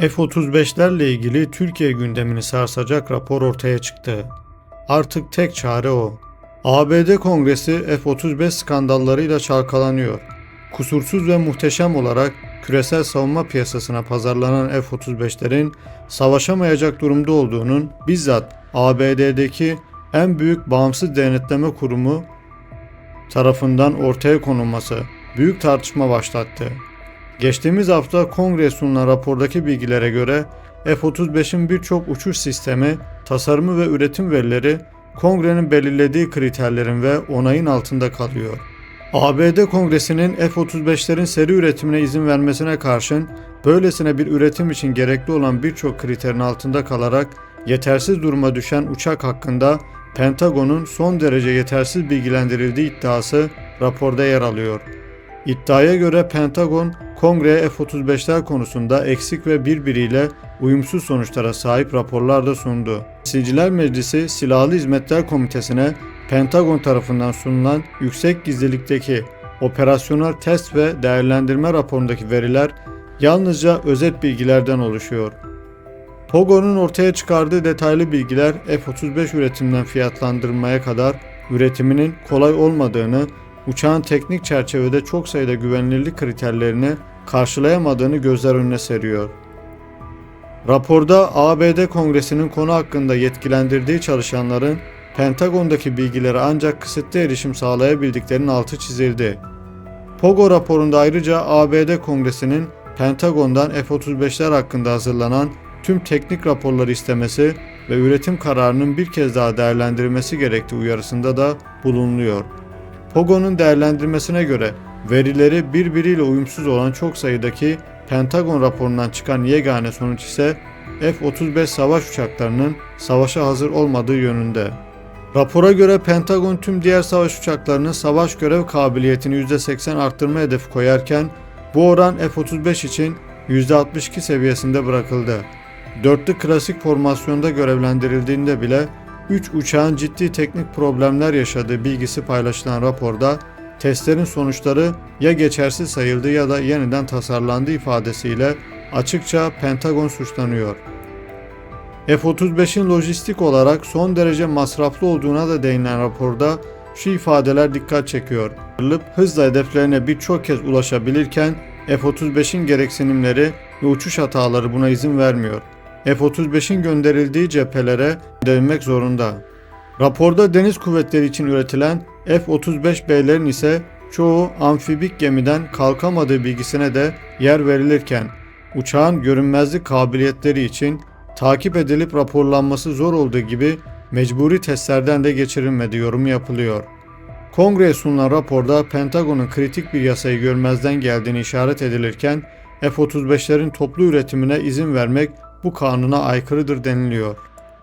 F-35'lerle ilgili Türkiye gündemini sarsacak rapor ortaya çıktı. Artık tek çare o. ABD Kongresi F-35 skandallarıyla çalkalanıyor. Kusursuz ve muhteşem olarak küresel savunma piyasasına pazarlanan F-35'lerin savaşamayacak durumda olduğunun bizzat ABD'deki en büyük bağımsız denetleme kurumu tarafından ortaya konulması büyük tartışma başlattı. Geçtiğimiz hafta kongreye sunulan rapordaki bilgilere göre F-35'in birçok uçuş sistemi, tasarımı ve üretim verileri kongrenin belirlediği kriterlerin ve onayın altında kalıyor. ABD Kongresi'nin F-35'lerin seri üretimine izin vermesine karşın böylesine bir üretim için gerekli olan birçok kriterin altında kalarak yetersiz duruma düşen uçak hakkında Pentagon'un son derece yetersiz bilgilendirildiği iddiası raporda yer alıyor. İddiaya göre Pentagon, kongreye F-35'ler konusunda eksik ve birbiriyle uyumsuz sonuçlara sahip raporlar da sundu. Silciler Meclisi Silahlı Hizmetler Komitesi'ne Pentagon tarafından sunulan yüksek gizlilikteki operasyonel test ve değerlendirme raporundaki veriler yalnızca özet bilgilerden oluşuyor. Pogo'nun ortaya çıkardığı detaylı bilgiler F-35 üretiminden fiyatlandırmaya kadar üretiminin kolay olmadığını, uçağın teknik çerçevede çok sayıda güvenilirlik kriterlerini karşılayamadığını gözler önüne seriyor. Raporda ABD Kongresi'nin konu hakkında yetkilendirdiği çalışanların Pentagon'daki bilgilere ancak kısıtlı erişim sağlayabildiklerinin altı çizildi. Pogo raporunda ayrıca ABD Kongresi'nin Pentagon'dan F-35'ler hakkında hazırlanan tüm teknik raporları istemesi ve üretim kararının bir kez daha değerlendirilmesi gerektiği uyarısında da bulunuluyor. Pogo'nun değerlendirmesine göre verileri birbiriyle uyumsuz olan çok sayıdaki Pentagon raporundan çıkan yegane sonuç ise F-35 savaş uçaklarının savaşa hazır olmadığı yönünde. Rapora göre Pentagon tüm diğer savaş uçaklarının savaş görev kabiliyetini %80 arttırma hedefi koyarken bu oran F-35 için %62 seviyesinde bırakıldı. Dörtlü klasik formasyonda görevlendirildiğinde bile 3 uçağın ciddi teknik problemler yaşadığı bilgisi paylaşılan raporda testlerin sonuçları ya geçersiz sayıldı ya da yeniden tasarlandı ifadesiyle açıkça Pentagon suçlanıyor. F-35'in lojistik olarak son derece masraflı olduğuna da değinilen raporda şu ifadeler dikkat çekiyor. Hızla hedeflerine birçok kez ulaşabilirken F-35'in gereksinimleri ve uçuş hataları buna izin vermiyor. F-35'in gönderildiği cephelere gönderilmek zorunda. Raporda deniz kuvvetleri için üretilen F-35B'lerin ise çoğu amfibik gemiden kalkamadığı bilgisine de yer verilirken uçağın görünmezlik kabiliyetleri için takip edilip raporlanması zor olduğu gibi mecburi testlerden de geçirilmediği yorumu yapılıyor. Kongreye sunulan raporda Pentagon'un kritik bir yasayı görmezden geldiğini işaret edilirken F-35'lerin toplu üretimine izin vermek bu kanuna aykırıdır deniliyor.